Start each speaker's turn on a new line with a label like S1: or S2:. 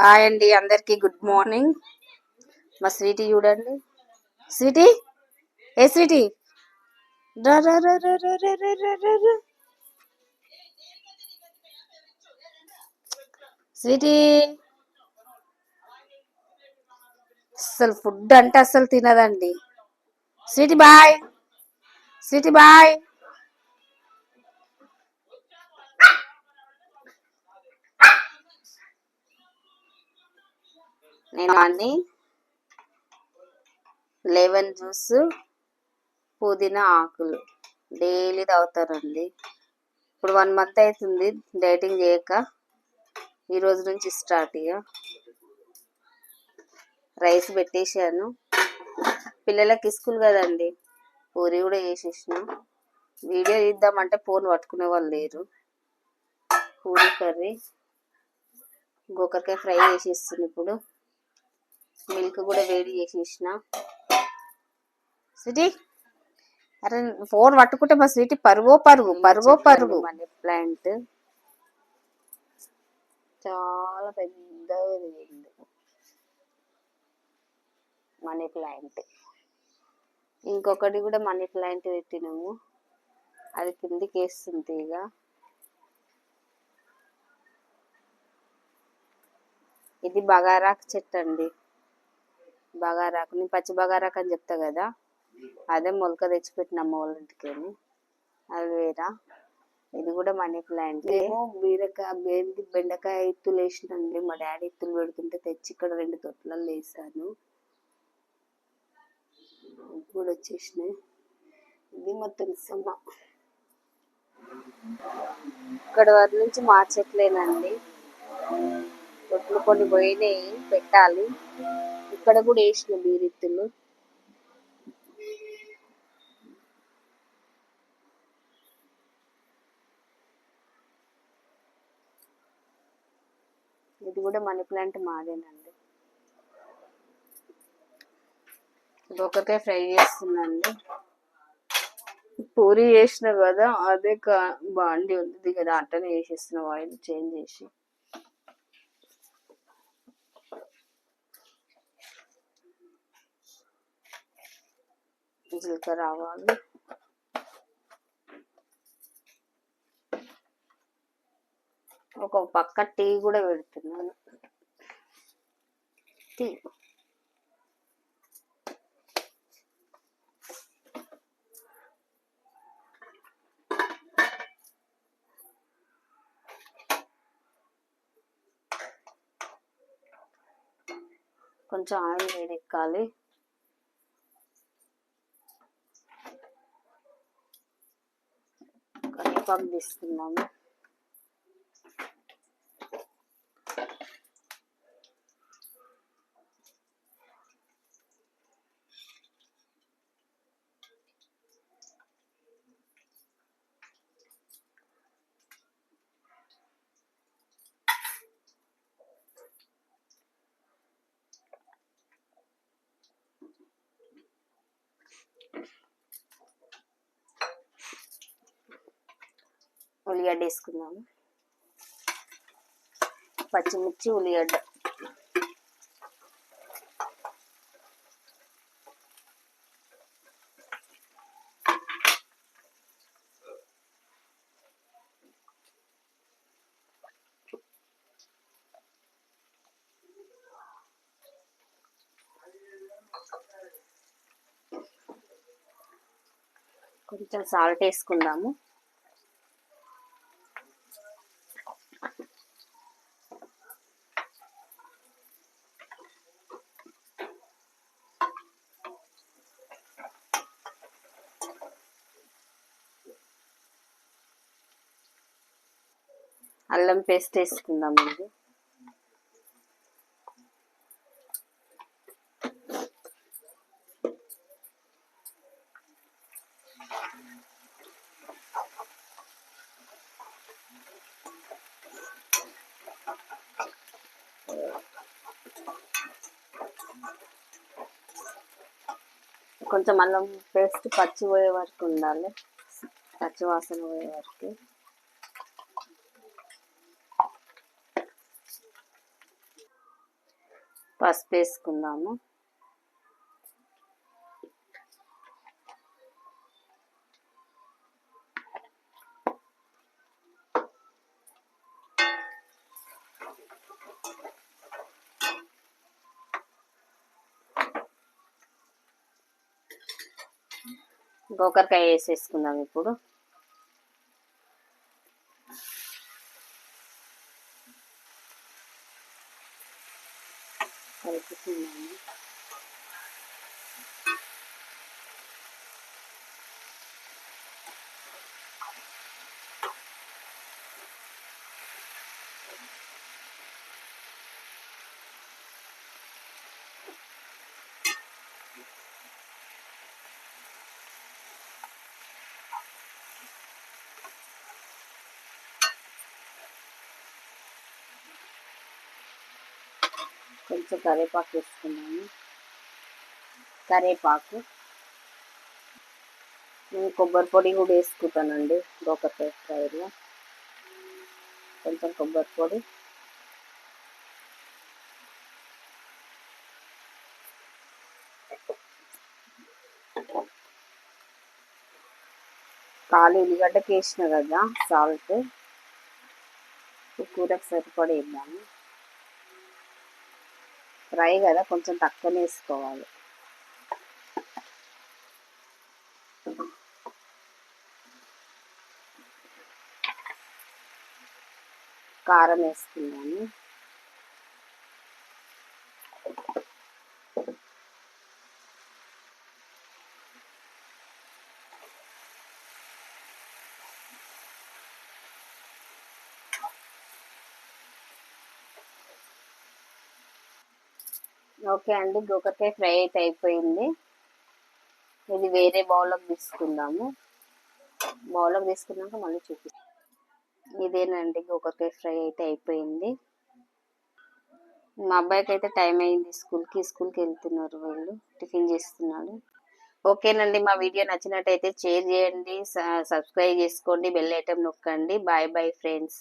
S1: Hi అండి అందరికీ good morning. మా స్వీటీ చూడండి. స్వీటీ? ఏ స్వీటీ? స్వీటీ? అసలు ఫుడ్ అంటే అసలు తినదండి. Sweety boy. Sweety boy. నేను అన్ని లెమన్ జ్యూస్ పుదీనా ఆకులు. డైలీ తాగుతారండి. ఇప్పుడు వన్ మంత్ అవుతుంది డైటింగ్ చేయక. ఈ రోజు నుంచి స్టార్ట్ ఇక రైస్ పెట్టేసాను పిల్లలకి స్కూల్ కదండి పూరి కూడా చేసేసిన. వీడియో తీద్దామంటే ఫోన్ పట్టుకునే వాళ్ళు లేరు. పూరి కర్రీ గోకరకాయ ఫ్రై చేసేస్తుంది ఇప్పుడు. మిల్క్ కూడా వేడి చేసేసిన. స్వీటీ? అరే ఫోన్ పట్టుకుంటే మా స్వీటీ పరుగో పరుగు పరుగో పరుగు మనీ ప్లాంట్? చాలా ఎదిగింది మనీ ప్లాంట్. ఇంకొకటి కూడా మనీ ప్లాంట్ పెట్టినాము. అది కిందికి వేస్తుంది ఇక ఇది బగారాకు చెట్టు అండి. బగారాకు నేను పచ్చి బగారాకు అని చెప్తా కదా అదే మొలక తెచ్చిపెట్టిన అమ్మ వాళ్ళ ఇంటికి అది వేరా? ఇది కూడా మనీ ప్లాంట్. ఏమో బీరకాయ బేంది బెండకాయ ఇత్తులు వేసినండి మా డాడీ ఇత్తులు పెడుతుంటే తెచ్చి ఇక్కడ రెండు తొట్లలో వేసాను. కూడా వచ్చేసినాయి. ఇది మా తులసమ్మ. ఇక్కడ వరకు నుంచి మార్చట్లేనండి తొట్లు కొన్ని పోయినాయి పెట్టాలి. ఇక్కడ కూడా వేసిన బీరెత్తులు ఇది కూడా మనీ ప్లాంట్ మాదేనండి. దొక్కకాయ ఫ్రై చేస్తుందండి. పూరి చేసిన కదా అదే కా- బాండి ఉంది. కదా అట్టనే వేసేస్తున్న ఆయిల్ చేంజ్ చేసి. జీలకర్ర రావాలి ఒక పక్క టీ కూడా పెడుతున్నాను. టీ. కొంచెం ఆయిల్ వేడెక్కాలి. పంపిస్తున్నాము ఉల్లిగడ్డ వేసుకుందాము పచ్చిమిర్చి ఉల్లిగడ్డ. కొంచెం సాల్ట్ వేసుకుందాము. అల్లం పేస్ట్ వేసుకుందామండి కొంచెం అల్లం పేస్ట్ పచ్చి పోయే వరకు ఉండాలి. పచ్చి వాసన పోయే వరకు. పసుపు వేసుకుందాము. గోకరకాయ వేసేసుకుందాం ఇప్పుడు. されてくるね。కొంచెం కరివేపాకు వేసుకున్నాను. కరివేపాకు. నేను కొబ్బరి పొడి కూడా వేసుకుంటానండి గోకరకాయ ఫ్రైలో. కొంచెం కొబ్బరి పొడి. కాలు ఉల్లిగడ్డకి వేసిన కదా సాల్ట్. కూరకు సరిపడి వేద్దాము. ఫ్రై కదా కొంచెం తక్కువనే వేసుకోవాలి. కారం వేసుకుందాము. ఓకే అండి గోకరకాయ ఫ్రై అయితే అయిపోయింది. ఇది వేరే బౌల్లోకి తీసుకుందాము. బౌల్లోకి తీసుకున్నాక మళ్ళీ చూపిస్తాం. ఇదేనండి గోకరకాయ ఫ్రై అయితే అయిపోయింది. మా అబ్బాయికి అయితే టైం అయింది స్కూల్కి స్కూల్కి వెళ్తున్నారు వాళ్ళు టిఫిన్ చేస్తున్నాడు ఓకేనండి మా వీడియో నచ్చినట్టయితే షేర్ చేయండి సబ్స్క్రైబ్ చేసుకోండి బెల్ ఐటమ్ నొక్కండి. Bye bye friends.